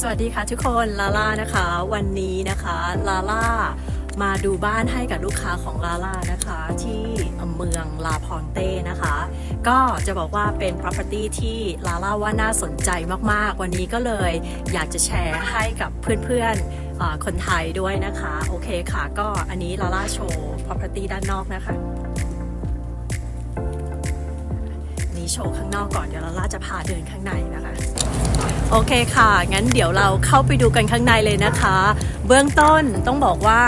สวัสดีค่ะทุกคนลาล่านะคะ วันนี้นะคะลาล่ามาดูบ้านให้กับลูกค้าของลาล่านะคะ ที่เมืองลาพอนเต้นะคะ ก็จะบอกว่าเป็น property ที่ลาล่าว่าน่าสนใจมากๆ วันนี้ก็เลยอยากจะแชร์ให้กับเพื่อนๆคนไทยด้วยนะคะ โอเคค่ะ ก็อันนี้ลาล่าโชว์ property ด้านนอกนะคะ นี่โชว์ข้างนอกก่อนเดี๋ยวลาล่าจะพาเดินข้างในนะคะ โอเคค่ะ งั้นเดี๋ยวเราเข้าไปดูกันข้างในเลยนะคะ เบื้องต้นต้องบอกว่า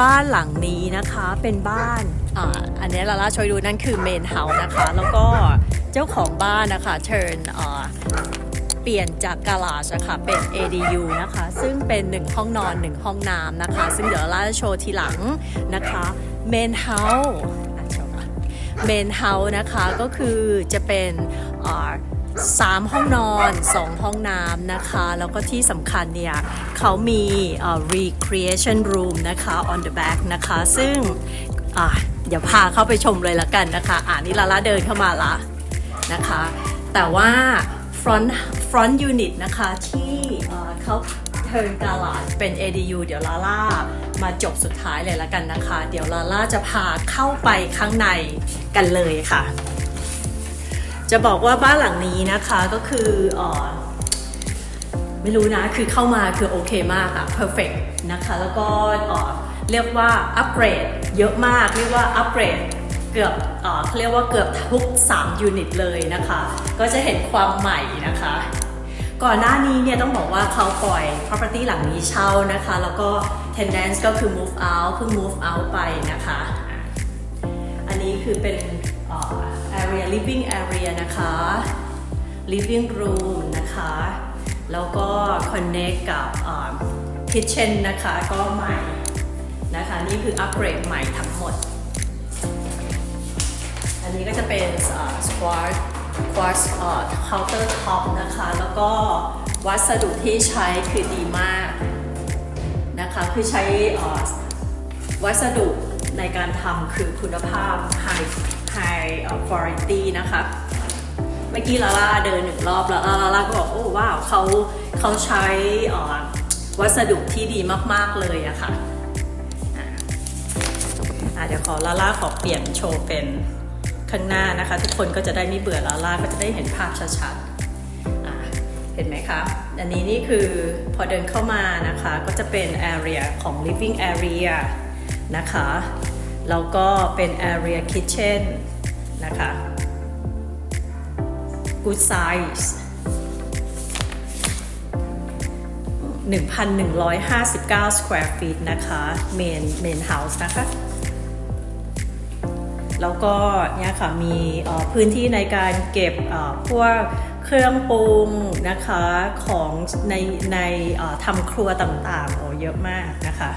บ้านหลังนี้นะคะเป็นบ้านอ่าอันนี้ลาล่าช่วยดูนั่นคือเมนเฮาส์นะคะ แล้วก็เจ้าของบ้านนะคะเชิญเปลี่ยนจากกาลาชนะคะเป็น ADU นะคะ ซึ่งเป็น 1 ห้องนอน 1 ห้องน้ำนะคะ ซึ่งเดี๋ยวลาล่าจะโชว์ทีหลังนะคะเมนเฮาส์ เมนเฮาส์นะคะก็คือจะเป็นสามห้องนอน 2 ห้องน้ำนะคะ แล้วก็ที่สำคัญเนี่ยเขามี recreation room นะคะ on the back นะคะ ซึ่งเดี๋ยวพาเข้าไปชมเลยละกันนะคะ อ่านี่ลาล่าเดินเข้ามาละนะคะ แต่ว่า front front unit นะคะที่เอ่อ เขา turn garage เป็น ADU เดี๋ยวลาล่ามาจบสุดท้ายเลยละกันนะคะ เดี๋ยวลาล่าจะพาเข้าไปข้างในกันเลยค่ะ จะบอกว่าบ้านหลังนี้นะคะก็คือออไม่รู้นะ คือเข้ามาคือโอเคมากอะ perfect นะคะ แล้วก็เอ่อเรียกว่าอัปเกรดเยอะมาก เรียกว่าอัปเกรดเกือบอ่อเขาเรียกว่าเกือบทุก 3 ยูนิตเลยนะคะ ก็จะเห็นความใหม่นะคะ ก่อนหน้านี้เนี่ยต้องบอกว่าเขาปล่อย property หลังนี้เช่านะคะ แล้วก็ tenants ก็คือ move out เพิ่ง move out ไปนะคะ อันนี้คือเป็น area living area นะคะ living room นะคะ แล้วก็ connect กับ kitchen นะคะ ก็ใหม่นะคะ นี่คืออัปเกรดใหม่ทั้งหมด อันนี้ก็จะเป็นส quad เอ่อ squat quartz เอ่อ counter top นะคะ แล้วก็วัสดุที่ใช้คือดีมากนะคะ คือใช้วัสดุในการทำคือคุณภาพ high high quality นะคะเมื่อกี้ลาล่าเดินหนึ่งรอบแล้วลาล่าก็บอกโอ้ว้าวเขาเขาใช้วัสดุที่ดีมาก ๆ เลยอะค่ะอะอะเดี๋ยวขอลาล่าขอเปลี่ยนโชว์เป็น ข้างหน้านะคะ ทุกคนก็จะได้ไม่เบื่อแลาล่าก็จะได้เห็นภาพชัดๆเห็นไหมคะอันนี้นี่คือพอเดินเข้ามานะคะก็จะเป็น area ของ living area นะคะแล้วก็เป็น area kitchen นะคะ good size 1,159 square feet นะคะ main main house นะคะ แล้วก็เนี่ยค่ะมีพื้นที่ในการเก็บพวกเครื่องปรุงนะคะของในในทำครัวต่างๆโอ้เยอะมากนะคะ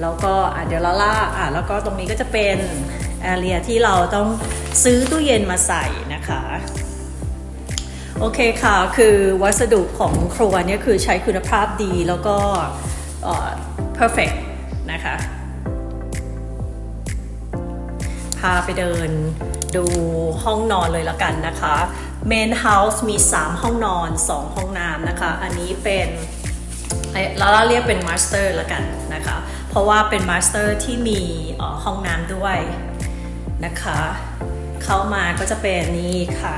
แล้วก็เดี๋ยวละล่าอะแล้วก็ตรงนี้ก็จะเป็นแอเรียที่เราต้องซื้อตู้เย็นมาใส่นะคะ โอเคค่ะ คือวัสดุของครัวเนี่ยคือใช้คุณภาพดีแล้วก็ perfect พาไปเดินดูห้องนอนเลยละกันนะคะ Main House มี 3 ห้องนอน 2 ห้องน้ำนะคะ อันนี้เป็นเราเรียกเป็น Master ละกันนะคะ เพราะว่าเป็น Master ที่มีห้องน้ำด้วยนะคะ เข้ามาก็จะเป็นนี่ค่ะ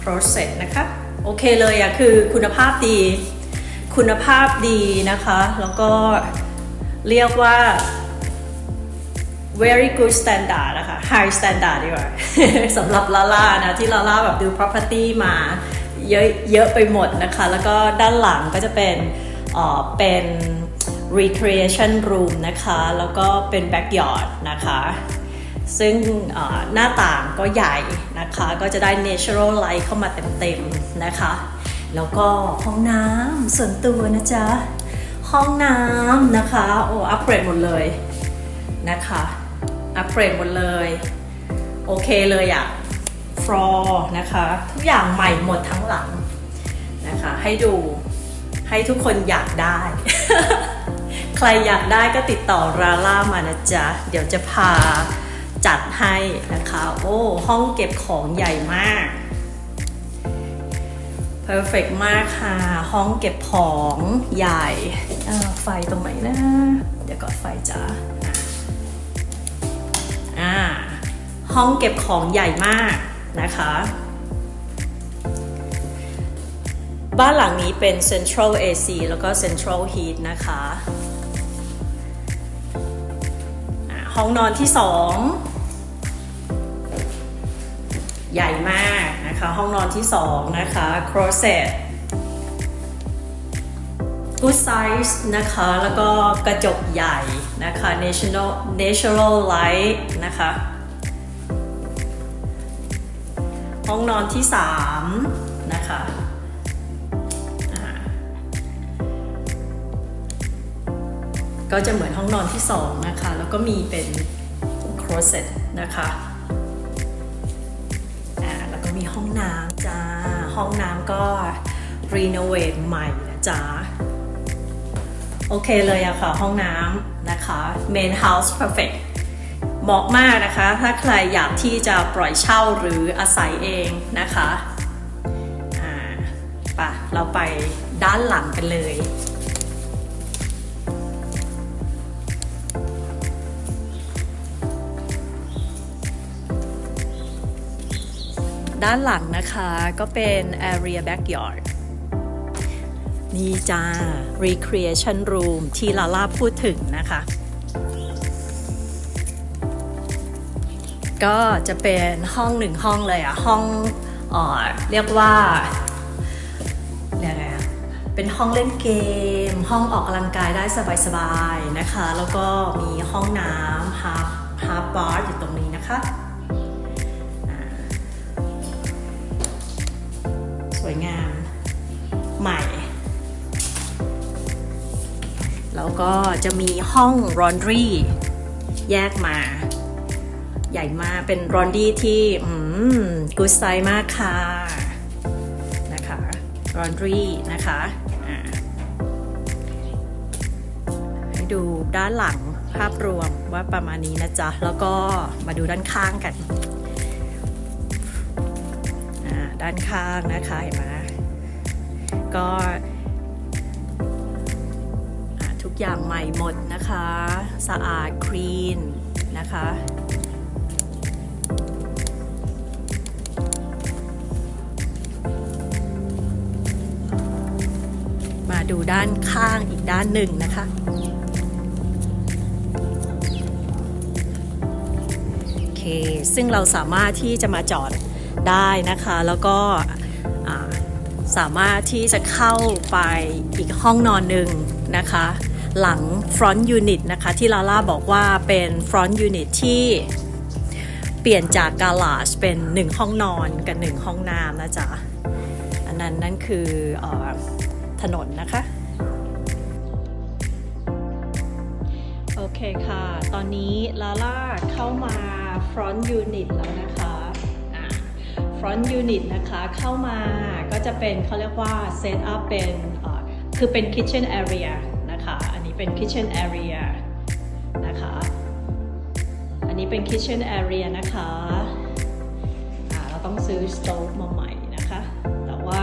Closet นะคะ โอเคเลยอะคือคุณภาพดี คุณภาพดีนะคะ แล้วก็ เรียกว่า very good standard นะคะ high standard ดีกว่าสำหรับลาล่านะ ที่ลาล่าแบบดู property มาเยอะเยอะไปหมดนะคะ แล้วก็ด้านหลังก็จะเป็นเอ่อเป็น recreation room นะคะ แล้วก็เป็น backyard นะคะ ซึ่งหน้าต่างก็ใหญ่นะคะ ก็จะได้ natural light เข้ามาเต็มๆนะคะ แล้วก็ห้องน้ำส่วนตัวนะจ๊ะ ห้องน้ำนะคะ โอ้อัปเกรดหมดเลยนะคะ อัปเกรดหมดเลย โอเคเลยอะฟลอร์นะคะ ทุกอย่างใหม่หมดทั้งหลังนะคะ ให้ดูให้ทุกคนอยากได้ ใครอยากได้ก็ติดต่อราล่ามานะจ๊ะ เดี๋ยวจะพาจัดให้นะคะ โอ้ ห้องเก็บของใหญ่มาก perfect มากค่ะ ห้องเก็บของใหญ่ไฟตรงไหนนะ เดี๋ยวก่อนไฟจ้าอ่า ห้องเก็บของใหญ่มากนะคะ บ้านหลังนี้เป็น Central AC แล้วก็ Central Heat นะคะห้องนอนที่สอง ใหญ่มาก นะคะ ห้องนอนที่สองนะคะ closet good size นะคะ แล้วก็กระจกใหญ่นะคะ national natural light นะคะ ห้องนอนที่สามนะคะก็จะเหมือนห้องนอนที่สองนะคะ แล้วก็มีเป็น closet นะคะ มีห้องน้ำจ้า ห้องน้ำก็รีโนเวทใหม่นะจ๊ะโอเคเลยอะค่ะ ห้องน้ำนะคะ main house perfect เหมาะมากนะคะ ถ้าใครอยากที่จะปล่อยเช่าหรืออาศัยเองนะคะ อ่าปะเราไปด้านหลังกันเลย ด้านหลังนะคะก็เป็น area backyard นี่จ้า recreation room ที่ลาล่าพูดถึงนะคะ ก็จะเป็นห้องหนึ่งห้องเลยอะห้องเออเรียกว่าเรียกไงเป็นห้องเล่นเกม ห้องออกกำลังกายได้สบายๆนะคะ แล้วก็มีห้องน้ำ half half bar อยู่ตรงนี้นะคะ วยงามใหม่ แล้วก็จะมีห้อง laundry แยกมา ใหญ่มากเป็นรอนดี้ที่กูดไซมากค่ะนะคะรอนดี้นะคะให้ดูด้านหลังภาพรวมว่าประมาณนี้นะจ๊ะ แล้วก็มาดูด้านข้างกัน ด้านข้างนะคะเห็นไหมก็ทุกอย่างใหม่หมดนะคะ สะอาดคลีนนะคะมาดูด้านข้างอีกด้านหนึ่งนะคะ ซึ่งเราสามารถที่จะมาจอดได้นะคะ แล้วก็สามารถที่จะเข้าไปอีกห้องนอนหนึ่งนะคะ หลัง front unit นะคะ ที่ลาล่าบอกว่าเป็น front unit ที่เปลี่ยนจาก garage เป็น 1 ห้องนอนกับ 1 ห้องน้ำนะจ๊ะ อันนั้นนั่นคืออถนนนะคะ เคค่ะ ตอนนี้ลาล่าเข้ามา front unit แล้วนะคะ front unit นะคะเข้ามาก็จะเป็นเขาเรียกว่า set up เป็นคือเป็น kitchen area นะคะ อันนี้เป็น kitchen area นะคะ อันนี้เป็น kitchen area นะคะอ่าเราต้องซื้อสโต๊ฟมาใหม่นะคะ แต่ว่า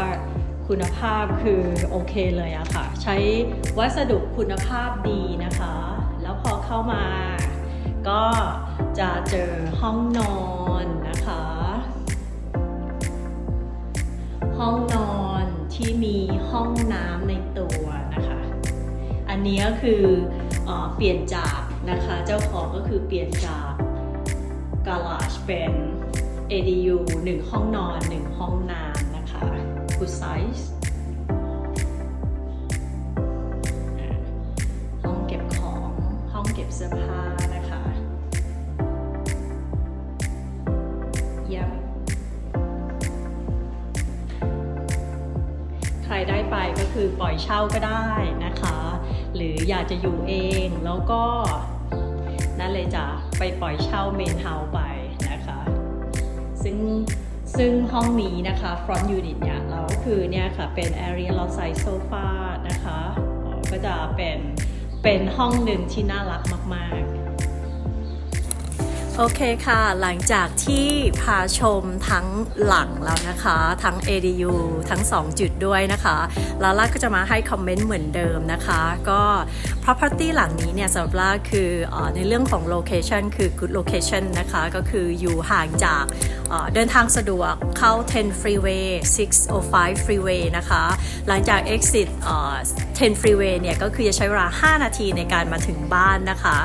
คุณภาพคือโอเคเลยอะค่ะ ใช้วัสดุคุณภาพดีนะคะ พอเข้ามา ก็จะเจอห้องนอนนะคะ ห้องนอนที่มีห้องน้ำในตัวนะคะ อันนี้ก็คือเออเปลี่ยนจากนะคะ เจ้าของก็คือเปลี่ยนจาก garage เป็น ADU 1 ห้องนอน 1 ห้องน้ำนะคะ good size เสื้อผ้านะคะเยี่ยมใครได้ไปก็คือปล่อยเช่าก็ได้นะคะ หรืออยากจะอยู่เองแล้วก็นั่นเลยจ้ะไปปล่อยเช่าเมนเฮาไปนะคะ ซึ่งซึ่งห้องนี้นะคะ front unit เนี่ยเราก็คือเนี่ยค่ะเป็น area เราใส่โซฟานะคะ ก็จะเป็น เป็นห้องหนึ่งที่น่ารักมาก ๆ โอเคค่ะ หลังจากที่พาชมทั้งหลังแล้วนะคะ ทั้ง ADU ทั้ง 2 จุดด้วยนะคะ ลาล่าก็จะมาให้คอมเมนต์เหมือนเดิมนะคะ ก็ property หลังนี้เนี่ยสำหรับล่าคืออในเรื่องของ location คือ good location นะคะ ก็คืออยู่ห่างจากเดินทางสะดวกเข้า 10 freeway 605 freeway นะคะ หลังจาก exit 10 freeway เนี่ยก็คือจะใช้เวลา 5 นาทีในการมาถึงบ้านนะคะ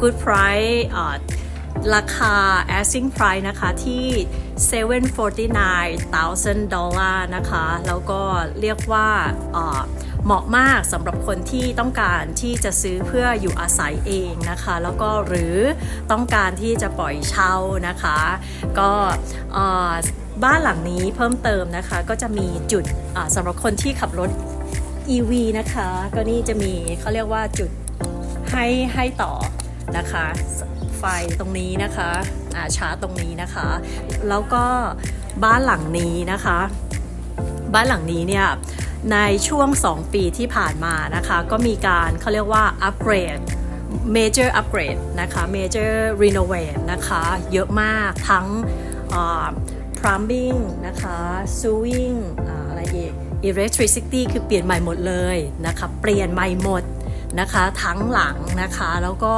good price ราคา asking price นะคะที่ 749,000ดอลลาร์นะคะ แล้วก็เรียกว่าเหมาะมากสำหรับคนที่ต้องการที่จะซื้อเพื่ออยู่อาศัยเองนะคะ แล้วก็หรือต้องการที่จะปล่อยเช่านะคะ ก็บ้านหลังนี้เพิ่มเติมนะคะ ก็จะมีจุดสำหรับคนที่ขับรถ EV นะคะ ก็นี่จะมีเขาเรียกว่าจุดให้ให้ต่อนะคะ ไฟตรงนี้นะคะอ่าชาร์จตรงนี้นะคะ แล้วก็บ้านหลังนี้นะคะ บ้านหลังนี้เนี่ยในช่วง 2 ปีที่ผ่านมานะคะ ก็มีการเขาเรียกว่าอัปเกรด major upgrade นะคะ major renovate นะคะ เยอะมากทั้ง plumbing นะคะ sewing อ่าอะไรอีก electricity คือเปลี่ยนใหม่หมดเลยนะคะ เปลี่ยนใหม่หมด นะคะทั้งหลังนะคะแล้วก็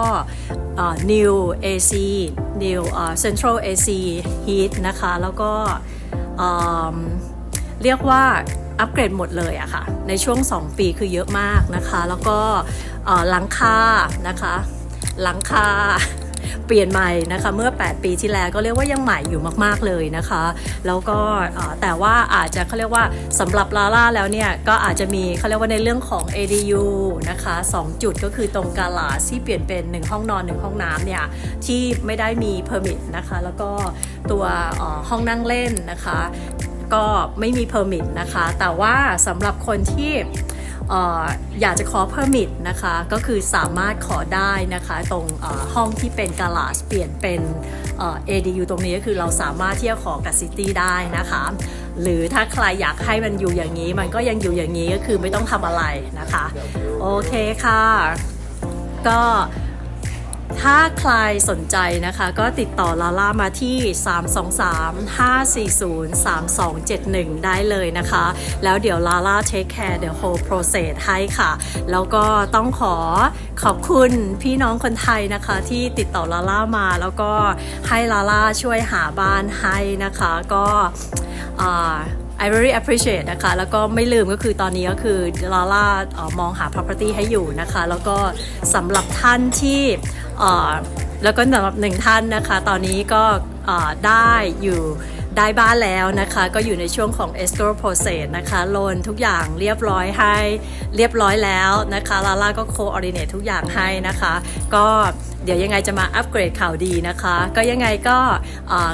new AC new central AC heat นะคะแล้วก็เรียกว่าอัปเกรดหมดเลยอะค่ะในช่วง 2 ปีคือเยอะมากนะคะ แล้วก็หลังคานะคะหลังคา เปลี่ยนใหม่นะคะเมื่อ 8 ปีที่แล้วก็เรียกว่ายังใหม่อยู่มาก ๆเลยนะคะ แล้วก็แต่ว่าอาจจะเขาเรียกว่าสำหรับลาล่าแล้วเนี่ยก็อาจจะมีเขาเรียกว่าในเรื่องของ ADU นะคะ 2 จุดก็คือตรงกาลาที่เปลี่ยนเป็น 1 ห้องนอน 1 ห้องน้ำเนี่ยที่ไม่ได้มีเพอร์มิทนะคะแล้วก็ตัวห้องนั่งเล่นนะคะ ก็ไม่มีเพอร์มิทนะคะ แต่ว่าสำหรับคนที่อยากจะขอเพอร์มิทนะคะ ก็คือสามารถขอได้นะคะ ตรงห้องที่เป็นกาลาสเปลี่ยนเป็น ADU ตรงนี้ก็คือเราสามารถที่จะขอกับซิตี้ได้นะคะ หรือถ้าใครอยากให้มันอยู่อย่างนี้ มันก็ยังอยู่อย่างนี้ก็คือไม่ต้องทำอะไรนะคะ โอเคค่ะ ก็ ถ้าใครสนใจนะคะ ก็ติดต่อลาล่ามาที่ 323-540-3271 ได้เลยนะคะ แล้วเดี๋ยวลาล่า take care the whole process ให้ค่ะ แล้วก็ต้องขอขอบคุณพี่น้องคนไทยนะคะ ที่ติดต่อลาล่ามา แล้วก็ให้ลาล่าช่วยหาบ้านให้นะคะ ก็อ่า I very appreciate นะคะ แล้วก็ไม่ลืมก็คือตอนนี้ก็คือลาล่ามองหา property ให้อยู่นะคะ แล้วก็สำหรับท่านที่แล้วก็สำหรับหนึ่งท่านนะคะ ตอนนี้ก็ได้อยู่ ได้บ้านแล้วนะคะ ก็อยู่ในช่วงของ escrow process นะคะโลนทุกอย่างเรียบร้อยให้เรียบร้อยแล้วนะคะลาล่าก็ coordinate ทุกอย่างให้นะคะ ก็เดี๋ยวยังไงจะมาอัปเกรดข่าวดีนะคะ ก็ยังไงก็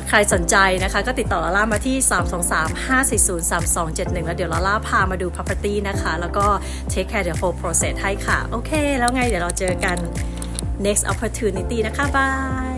ใครสนใจนะคะ ก็ติดต่อลาล่ามาที่ 323-540-3271 แล้วเดี๋ยวลาล่าพามาดู property นะคะ แล้วก็ take care the whole process ให้ค่ะ โอเค แล้วไงเดี๋ยวเราเจอกัน next opportunity นะคะบาย